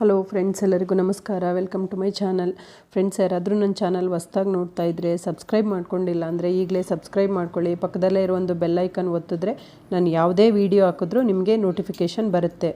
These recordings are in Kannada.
ಹಲೋ ಫ್ರೆಂಡ್ಸ್ ಎಲ್ಲರಿಗೂ ನಮಸ್ಕಾರ. Welcome to my channel friends ಯಾರಾದರೂ ನನ್ನ ಚಾನಲ್ ಹೊಸ್ದಾಗಿ ನೋಡ್ತಾ ಇದ್ದರೆ ಸಬ್ಸ್ಕ್ರೈಬ್ ಮಾಡ್ಕೊಂಡಿಲ್ಲ ಅಂದರೆ ಈಗಲೇ ಸಬ್ಸ್ಕ್ರೈಬ್ ಮಾಡ್ಕೊಳ್ಳಿ. ಪಕ್ಕದಲ್ಲೇ ಇರೋ ಒಂದು ಬೆಲ್ ಐಕನ್ ಒತ್ತಿದ್ರೆ ನಾನು ಯಾವುದೇ ವೀಡಿಯೋ ಹಾಕಿದ್ರೂ ನಿಮಗೆ ನೋಟಿಫಿಕೇಷನ್ ಬರುತ್ತೆ.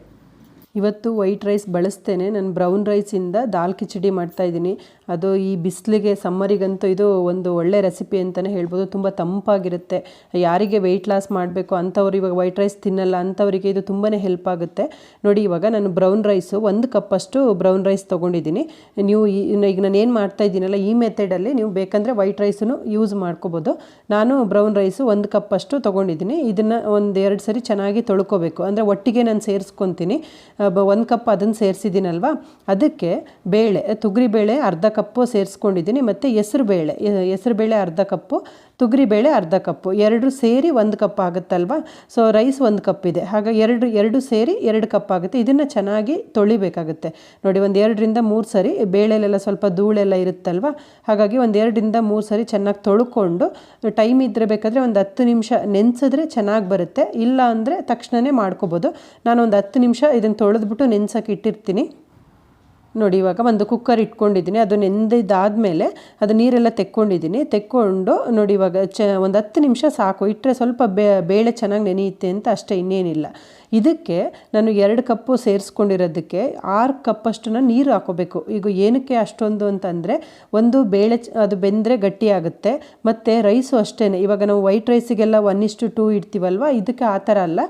ಇವತ್ತು ವೈಟ್ ರೈಸ್ ಬಳಸ್ತೇನೆ. ನಾನು ಬ್ರೌನ್ ರೈಸಿಂದ ದಾಲ್ ಕಿಚಡಿ ಮಾಡ್ತಾಯಿದ್ದೀನಿ ಅದು ಈ ಬಿಸಿಲಿಗೆ, ಸಮ್ಮರಿಗಂತೂ ಇದು ಒಂದು ಒಳ್ಳೆ ರೆಸಿಪಿ ಅಂತಲೇ ಹೇಳ್ಬೋದು. ತುಂಬ ತಂಪಾಗಿರುತ್ತೆ. ಯಾರಿಗೆ ವೆಯ್ಟ್ ಲಾಸ್ ಮಾಡಬೇಕು, ಅಂಥವ್ರು ಇವಾಗ ವೈಟ್ ರೈಸ್ ತಿನ್ನಲ್ಲ, ಅಂಥವರಿಗೆ ಇದು ತುಂಬಾ ಹೆಲ್ಪ್ ಆಗುತ್ತೆ. ನೋಡಿ, ಇವಾಗ ನಾನು ಬ್ರೌನ್ ರೈಸು ಒಂದು ಕಪ್ಪಷ್ಟು ಬ್ರೌನ್ ರೈಸ್ ತೊಗೊಂಡಿದ್ದೀನಿ. ನೀವು ಈಗ ನಾನು ಏನು ಮಾಡ್ತಾ ಇದ್ದೀನಲ್ಲ, ಈ ಮೆಥಡಲ್ಲಿ ನೀವು ಬೇಕಂದರೆ ವೈಟ್ ರೈಸನ್ನು ಯೂಸ್ ಮಾಡ್ಕೋಬೋದು. ನಾನು ಬ್ರೌನ್ ರೈಸು ಒಂದು ಕಪ್ಪಷ್ಟು ತೊಗೊಂಡಿದ್ದೀನಿ. ಇದನ್ನು ಒಂದು ಎರಡು ಸರಿ ಚೆನ್ನಾಗಿ ತೊಳ್ಕೊಬೇಕು. ಅಂದರೆ ಒಟ್ಟಿಗೆ ನಾನು ಸೇರಿಸ್ಕೊತೀನಿ. ಒಂದು ಕಪ್ ಅದನ್ನು ಸೇರಿಸಿದ್ದೀನಲ್ವ? ಅದಕ್ಕೆ ಬೇಳೆ ತೊಗರಿಬೇಳೆ ಅರ್ಧ ಕಪ್ಪು ಸೇರಿಸ್ಕೊಂಡಿದ್ದೀನಿ. ಮತ್ತು ಹೆಸ್ರು ಬೇಳೆ ಹೆಸ್ರು ಬೇಳೆ ಅರ್ಧ ಕಪ್ಪು ತೊಗರಿಬೇಳೆ ಅರ್ಧ ಕಪ್ಪು. ಎರಡು ಸೇರಿ ಒಂದು ಕಪ್ ಆಗುತ್ತಲ್ವ? ಸೊ ರೈಸ್ ಒಂದು ಕಪ್ ಇದೆ. ಹಾಗೆ ಎರಡು ಎರಡು ಸೇರಿ ಎರಡು ಕಪ್ ಆಗುತ್ತೆ. ಇದನ್ನು ಚೆನ್ನಾಗಿ ತೊಳಿಬೇಕಾಗುತ್ತೆ. ನೋಡಿ, ಒಂದು ಎರಡರಿಂದ ಮೂರು ಸರಿ ಬೇಳೆಲೆಲ್ಲ ಸ್ವಲ್ಪ ಧೂಳೆಲ್ಲ ಇರುತ್ತಲ್ವ? ಹಾಗಾಗಿ ಒಂದು ಎರಡರಿಂದ ಮೂರು ಸರಿ ಚೆನ್ನಾಗಿ ತೊಳ್ಕೊಂಡು, ಟೈಮ್ ಇದ್ದರೆ ಬೇಕಾದರೆ ಒಂದು ಹತ್ತು ನಿಮಿಷ ನೆನೆಸಿದ್ರೆ ಚೆನ್ನಾಗಿ ಬರುತ್ತೆ. ಇಲ್ಲ ಅಂದರೆ ತಕ್ಷಣವೇ ಮಾಡ್ಕೋಬೋದು. ನಾನು ಒಂದು ಹತ್ತು ನಿಮಿಷ ಇದನ್ನು ತೊಳೆದ್ಬಿಟ್ಟು ನೆನ್ಸಕ್ಕೆ ಇಟ್ಟಿರ್ತೀನಿ. ನೋಡಿ, ಇವಾಗ ಒಂದು ಕುಕ್ಕರ್ ಇಟ್ಕೊಂಡಿದ್ದೀನಿ. ಅದು ನೆಂದಿದ್ದಾದಮೇಲೆ ಅದು ನೀರೆಲ್ಲ ತೆಕ್ಕೊಂಡಿದ್ದೀನಿ. ತೆಕ್ಕೊಂಡು ನೋಡಿ, ಇವಾಗ ಚ ಒಂದು ಹತ್ತು ನಿಮಿಷ ಸಾಕು. ಇಟ್ಟರೆ ಸ್ವಲ್ಪ ಬೇಳೆ ಚೆನ್ನಾಗಿ ನೆನೆಯುತ್ತೆ ಅಂತ ಅಷ್ಟೇ, ಇನ್ನೇನಿಲ್ಲ. ಇದಕ್ಕೆ ನಾನು ಎರಡು ಕಪ್ಪು ಸೇರಿಸ್ಕೊಂಡಿರೋದಕ್ಕೆ ಆರು ಕಪ್ಪಷ್ಟನ್ನು ನೀರು ಹಾಕೋಬೇಕು. ಈಗ ಏನಕ್ಕೆ ಅಷ್ಟೊಂದು ಅಂತಂದರೆ ಒಂದು ಬೇಳೆ ಅದು ಬೆಂದರೆ ಗಟ್ಟಿಯಾಗುತ್ತೆ ಮತ್ತು ರೈಸು ಅಷ್ಟೇ ಇವಾಗ ನಾವು ವೈಟ್ ರೈಸಿಗೆಲ್ಲ ಒನ್ ಇಷ್ಟು ಟೂ ಇಡ್ತೀವಲ್ವ, ಇದಕ್ಕೆ ಆ ಥರ ಅಲ್ಲ,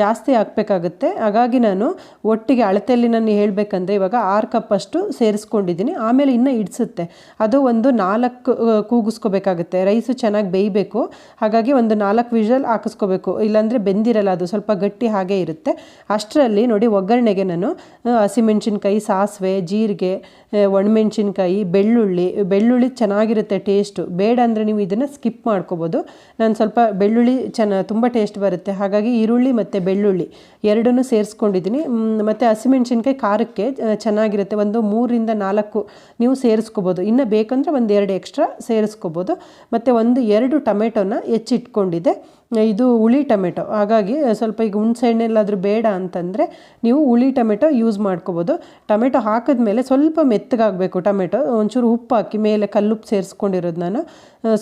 ಜಾಸ್ತಿ ಹಾಕಬೇಕಾಗುತ್ತೆ. ಹಾಗಾಗಿ ನಾನು ಒಟ್ಟಿಗೆ ಅಳತೆಯಲ್ಲಿ ನಾನು ಹೇಳಬೇಕಂದ್ರೆ ಇವಾಗ ಆರು ಕಪ್ಪಷ್ಟು ಸೇರಿಸ್ಕೊಂಡಿದ್ದೀನಿ, ಆಮೇಲೆ ಇನ್ನೂ ಇಡಿಸುತ್ತೆ. ಅದು ಒಂದು ನಾಲ್ಕು ಕೂಗಿಸ್ಕೋಬೇಕಾಗುತ್ತೆ. ರೈಸು ಚೆನ್ನಾಗಿ ಬೇಯಬೇಕು, ಹಾಗಾಗಿ ಒಂದು ನಾಲ್ಕು ವಿಷಲ್ ಹಾಕಿಸ್ಕೋಬೇಕು. ಇಲ್ಲಾಂದರೆ ಬೆಂದಿರಲ್ಲ, ಅದು ಸ್ವಲ್ಪ ಗಟ್ಟಿ ಹಾಗೆ ಇರುತ್ತೆ. ಅಷ್ಟರಲ್ಲಿ ನೋಡಿ ಒಗ್ಗರಣೆಗೆ ನಾನು ಹಸಿಮೆಣ್ಸಿನ್ಕಾಯಿ, ಸಾಸಿವೆ, ಜೀರಿಗೆ ಒಣಮೆಣ್ಸಿನ್ಕಾಯಿ, ಬೆಳ್ಳುಳ್ಳಿ ಬೆಳ್ಳುಳ್ಳಿ ಚೆನ್ನಾಗಿರುತ್ತೆ ಟೇಸ್ಟು ಬೇಡ ಅಂದರೆ ನೀವು ಇದನ್ನು ಸ್ಕಿಪ್ ಮಾಡ್ಕೋಬೋದು. ನಾನು ಸ್ವಲ್ಪ ಬೆಳ್ಳುಳ್ಳಿ ಚೆನ್ನ, ತುಂಬ ಟೇಸ್ಟ್ ಬರುತ್ತೆ. ಹಾಗಾಗಿ ಈರುಳ್ಳಿ ಮತ್ತು ಬೆಳ್ಳುಳ್ಳಿ ಎರಡನ್ನೂ ಸೇರಿಸ್ಕೊಂಡಿದ್ದೀನಿ. ಮತ್ತು ಹಸಿಮೆಣ್ಸಿನ್ಕಾಯಿ ಖಾರಕ್ಕೆ ಚೆನ್ನಾಗಿರುತ್ತೆ. ಒಂದು ಮೂರಿಂದ ನಾಲ್ಕು ನೀವು ಸೇರಿಸ್ಕೋಬೋದು. ಇನ್ನು ಬೇಕಂದರೆ ಒಂದು ಎರಡು ಎಕ್ಸ್ಟ್ರಾ ಸೇರಿಸ್ಕೋಬೋದು. ಮತ್ತು ಒಂದು ಎರಡು ಟೊಮೆಟೊನ ಹೆಚ್ಚಿಟ್ಕೊಂಡಿದ್ದೆ. ಇದು ಹುಳಿ ಟೊಮೆಟೊ. ಹಾಗಾಗಿ ಸ್ವಲ್ಪ ಈಗ ಹುಣಸೆ ಹಣ್ಣೆಲ್ಲಾದರೂ ಬೇಡ ಅಂತಂದರೆ ನೀವು ಹುಳಿ ಟೊಮೆಟೊ ಯೂಸ್ ಮಾಡ್ಕೋಬೋದು. ಟೊಮೆಟೊ ಹಾಕಿದ್ಮೇಲೆ ಸ್ವಲ್ಪ ಮೆತ್ತಗಾಗಬೇಕು ಟೊಮೆಟೊ. ಒಂಚೂರು ಉಪ್ಪು ಹಾಕಿ ಮೇಲೆ ಕಲ್ಲುಪ್ಪು ಸೇರಿಸ್ಕೊಂಡಿರೋದು ನಾನು.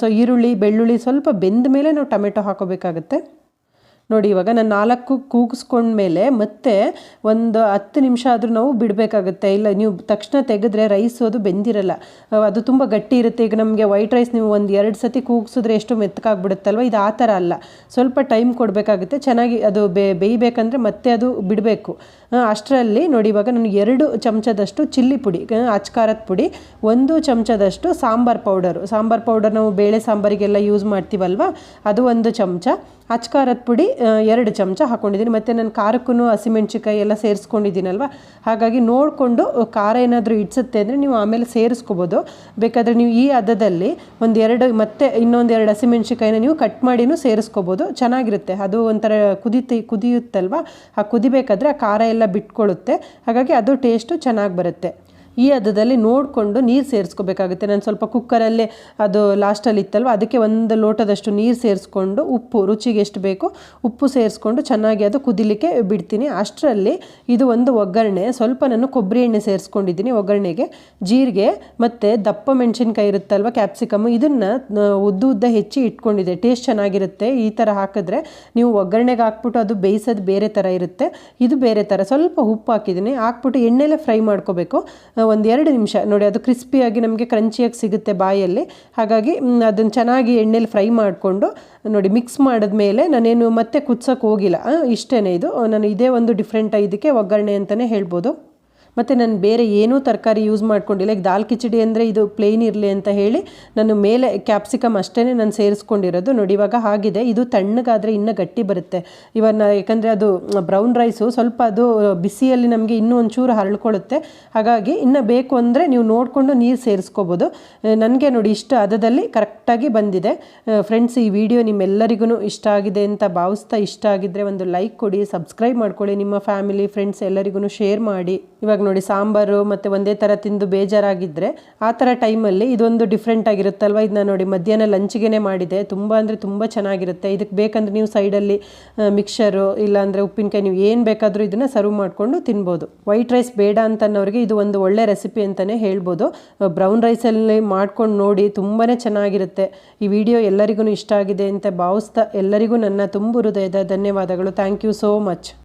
ಸೊ ಈರುಳ್ಳಿ, ಬೆಳ್ಳುಳ್ಳಿ ಸ್ವಲ್ಪ ಬೆಂದ ಮೇಲೆ ನಾವು ಟೊಮೆಟೊ ಹಾಕೋಬೇಕಾಗತ್ತೆ. ನೋಡಿ, ಇವಾಗ ನಾನು ನಾಲ್ಕು ಕೂಗಿಸ್ಕೊಂಡ್ಮೇಲೆ ಮತ್ತೆ ಒಂದು ಹತ್ತು ನಿಮಿಷ ಆದರೂ ನಾವು ಬಿಡಬೇಕಾಗುತ್ತೆ. ಇಲ್ಲ, ನೀವು ತಕ್ಷಣ ತೆಗೆದ್ರೆ ರೈಸ್ ಅದು ಬೆಂದಿರಲ್ಲ. ಅದು ತುಂಬ ಗಟ್ಟಿ ಇರುತ್ತೆ. ಈಗ ನಮಗೆ ವೈಟ್ ರೈಸ್ ನೀವು ಒಂದು ಎರಡು ಸತಿ ಕೂಗಿಸಿದ್ರೆ ಎಷ್ಟು ಮೆತ್ತಕ್ಕಾಗ್ಬಿಡುತ್ತಲ್ವ ಇದು ಆ ಥರ ಅಲ್ಲ. ಸ್ವಲ್ಪ ಟೈಮ್ ಕೊಡಬೇಕಾಗುತ್ತೆ. ಚೆನ್ನಾಗಿ ಅದು ಬೇ, ಬೇಯಬೇಕಂದ್ರೆ ಮತ್ತೆ ಅದು ಬಿಡಬೇಕು. ಅಷ್ಟರಲ್ಲಿ ನೋಡಿ, ಇವಾಗ ನಾನು ಎರಡು ಚಮಚದಷ್ಟು ಚಿಲ್ಲಿ ಪುಡಿ ಅಚ್ಕಾರದ ಪುಡಿ, ಒಂದು ಚಮಚದಷ್ಟು ಸಾಂಬಾರ್ ಪೌಡರು. ಸಾಂಬಾರ್ ಪೌಡರ್ ನಾವು ಬೇಳೆ ಸಾಂಬಾರಿಗೆಲ್ಲ ಯೂಸ್ ಮಾಡ್ತೀವಲ್ವ? ಅದು ಒಂದು ಚಮಚ. ಅಚ್ಕಾರದ ಪುಡಿ ಎರಡು ಚಮಚ ಹಾಕ್ಕೊಂಡಿದ್ದೀನಿ ಮತ್ತು ನಾನು ಖಾರಕ್ಕೂ ಹಸಿಮೆಣ್ಸಿಕಾಯಿ ಎಲ್ಲ ಸೇರಿಸ್ಕೊಂಡಿದ್ದೀನಲ್ವ? ಹಾಗಾಗಿ ನೋಡಿಕೊಂಡು ಖಾರ ಏನಾದರೂ ಇಡ್ಸುತ್ತೆ ಅಂದರೆ ನೀವು ಆಮೇಲೆ ಸೇರಿಸ್ಕೋಬೋದು. ಬೇಕಾದರೆ ನೀವು ಈ ಹದದಲ್ಲಿ ಒಂದು ಎರಡು, ಮತ್ತೆ ಇನ್ನೊಂದು ಎರಡು ಹಸಿಮೆಣ್ಸಿಕಾಯಿನ ನೀವು ಕಟ್ ಮಾಡಿನೂ ಸೇರಿಸ್ಕೋಬೋದು. ಚೆನ್ನಾಗಿರುತ್ತೆ. ಅದು ಒಂಥರ ಕುದಿತಿ, ಕುದಿಯುತ್ತಲ್ವ? ಆ ಕುದಿಬೇಕಾದ್ರೆ ಆ ಖಾರ ಎಲ್ಲ ಬಿಟ್ಕೊಳ್ಳುತ್ತೆ ಹಾಗಾಗಿ ಅದು ಟೇಸ್ಟು ಚೆನ್ನಾಗಿ ಬರುತ್ತೆ. ಈ ಹದದಲ್ಲಿ ನೋಡಿಕೊಂಡು ನೀರು ಸೇರಿಸ್ಕೋಬೇಕಾಗುತ್ತೆ. ನಾನು ಸ್ವಲ್ಪ ಕುಕ್ಕರಲ್ಲೇ ಅದು ಲಾಸ್ಟಲ್ಲಿ ಇತ್ತಲ್ವ, ಅದಕ್ಕೆ ಒಂದು ಲೋಟದಷ್ಟು ನೀರು ಸೇರಿಸ್ಕೊಂಡು ಉಪ್ಪು, ರುಚಿಗೆ ಎಷ್ಟು ಬೇಕು ಉಪ್ಪು ಸೇರಿಸ್ಕೊಂಡು ಚೆನ್ನಾಗಿ ಅದು ಕುದಿಲಿಕ್ಕೆ ಬಿಡ್ತೀನಿ. ಅಷ್ಟರಲ್ಲಿ ಇದು ಒಂದು ಒಗ್ಗರಣೆ, ಸ್ವಲ್ಪ ನಾನು ಕೊಬ್ಬರಿ ಎಣ್ಣೆ ಸೇರಿಸ್ಕೊಂಡಿದ್ದೀನಿ ಒಗ್ಗರಣೆಗೆ. ಜೀರಿಗೆ ಮತ್ತು ದಪ್ಪ ಮೆಣಸಿನ್ಕಾಯಿ ಇರುತ್ತಲ್ವ, ಕ್ಯಾಪ್ಸಿಕಮ್, ಇದನ್ನು ಉದ್ದು ಉದ್ದ ಹೆಚ್ಚಿ ಇಟ್ಕೊಂಡಿದೆ. ಟೇಸ್ಟ್ ಚೆನ್ನಾಗಿರುತ್ತೆ. ಈ ಥರ ಹಾಕಿದ್ರೆ ನೀವು ಒಗ್ಗರಣೆಗೆ ಹಾಕ್ಬಿಟ್ಟು ಅದು ಬೇಯಿಸೋದು ಬೇರೆ ಥರ ಇರುತ್ತೆ. ಇದು ಬೇರೆ ಥರ ಸ್ವಲ್ಪ ಉಪ್ಪು ಹಾಕಿದ್ದೀನಿ. ಹಾಕ್ಬಿಟ್ಟು ಎಣ್ಣೆಲೆ ಫ್ರೈ ಮಾಡ್ಕೋಬೇಕು. ಒಂದು ಎರಡು ನಿಮಿಷ. ನೋಡಿ, ಅದು ಕ್ರಿಸ್ಪಿಯಾಗಿ ನಮಗೆ ಕ್ರಂಚಿಯಾಗಿ ಸಿಗುತ್ತೆ ಬಾಯಲ್ಲಿ. ಹಾಗಾಗಿ ಅದನ್ನು ಚೆನ್ನಾಗಿ ಎಣ್ಣೆಲಿ ಫ್ರೈ ಮಾಡಿಕೊಂಡು, ನೋಡಿ, ಮಿಕ್ಸ್ ಮಾಡಿದ ಮೇಲೆ ನಾನೇನು ಮತ್ತೆ ಕುದ್ಸೋಕೆ ಹೋಗಿಲ್ಲ. ಇಷ್ಟೇ ಇದು. ನಾನು ಇದೇ ಒಂದು ಡಿಫ್ರೆಂಟ್ ಇದಕ್ಕೆ ಒಗ್ಗರಣೆ ಅಂತಲೇ ಹೇಳ್ಬೋದು. ಮತ್ತು ನಾನು ಬೇರೆ ಏನೂ ತರಕಾರಿ ಯೂಸ್ ಮಾಡ್ಕೊಂಡಿಲ್ಲ. ಈಗ ದಾಲ್ ಕಿಚಡಿ ಅಂದರೆ ಇದು ಪ್ಲೇನ್ ಇರಲಿ ಅಂತ ಹೇಳಿ ನಾನು ಮೇಲೆ ಕ್ಯಾಪ್ಸಿಕಮ್ ಅಷ್ಟೇ ನಾನು ಸೇರಿಸ್ಕೊಂಡಿರೋದು. ನೋಡಿ, ಇವಾಗ ಆಗಿದೆ. ಇದು ತಣ್ಣಗಾದರೆ ಇನ್ನೂ ಗಟ್ಟಿ ಬರುತ್ತೆ. ಇವಾಗ ಯಾಕಂದರೆ ಅದು ಬ್ರೌನ್ ರೈಸು ಸ್ವಲ್ಪ ಅದು ಬಿಸಿಯಲ್ಲಿ ನಮಗೆ ಇನ್ನೂ ಒಂಚೂರು ಹರಳ್ಕೊಳ್ಳುತ್ತೆ. ಹಾಗಾಗಿ ಇನ್ನೂ ಬೇಕು ಅಂದರೆ ನೀವು ನೋಡಿಕೊಂಡು ನೀರು ಸೇರಿಸ್ಕೋಬೋದು. ನನಗೆ ನೋಡಿ ಇಷ್ಟು ಹದದಲ್ಲಿ ಕರೆಕ್ಟಾಗಿ ಬಂದಿದೆ. ಫ್ರೆಂಡ್ಸ್ ಈ ವಿಡಿಯೋ ನಿಮ್ಮೆಲ್ಲರಿಗೂ ಇಷ್ಟ ಆಗಿದೆ ಅಂತ ಭಾವಿಸ್ತಾ ಇಷ್ಟ ಆಗಿದ್ದರೆ ಒಂದು ಲೈಕ್ ಕೊಡಿ ಸಬ್ಸ್ಕ್ರೈಬ್ ಮಾಡ್ಕೊಳ್ಳಿ ನಿಮ್ಮ ಫ್ಯಾಮಿಲಿ ಫ್ರೆಂಡ್ಸ್ ಎಲ್ಲರಿಗೂ ಶೇರ್ ಮಾಡಿ. ಇವಾಗ ನೋಡಿ, ಸಾಂಬಾರು ಮತ್ತು ಒಂದೇ ಥರ ತಿಂದು ಬೇಜಾರಾಗಿದ್ದರೆ ಆ ಥರ ಟೈಮಲ್ಲಿ ಇದೊಂದು ಡಿಫ್ರೆಂಟ್ ಆಗಿರುತ್ತಲ್ವ? ಇದನ್ನ ನೋಡಿ, ಮಧ್ಯಾಹ್ನ ಲಂಚ್ಗೆ ಮಾಡಿದೆ. ತುಂಬ ಅಂದರೆ ತುಂಬ ಚೆನ್ನಾಗಿರುತ್ತೆ. ಇದಕ್ಕೆ ಬೇಕಂದ್ರೆ ನೀವು ಸೈಡಲ್ಲಿ ಮಿಕ್ಸರು ಇಲ್ಲಾಂದರೆ ಉಪ್ಪಿನಕಾಯಿ ನೀವು ಏನು ಬೇಕಾದರೂ ಇದನ್ನು ಸರ್ವ್ ಮಾಡಿಕೊಂಡು ತಿನ್ಬೋದು. ವೈಟ್ ರೈಸ್ ಬೇಡ ಅಂತನ್ನೋರಿಗೆ ಇದು ಒಂದು ಒಳ್ಳೆ ರೆಸಿಪಿ ಅಂತಲೇ ಹೇಳ್ಬೋದು. ಬ್ರೌನ್ ರೈಸಲ್ಲಿ ಮಾಡ್ಕೊಂಡು ನೋಡಿ ತುಂಬಾ ಚೆನ್ನಾಗಿರುತ್ತೆ. ಈ ವಿಡಿಯೋ ಎಲ್ಲರಿಗೂ ಇಷ್ಟ ಆಗಿದೆ ಅಂತ ಭಾವಿಸ್ತಾ ಎಲ್ಲರಿಗೂ ನನ್ನ ತುಂಬು ಹೃದಯದ ಧನ್ಯವಾದಗಳು. Thank you so much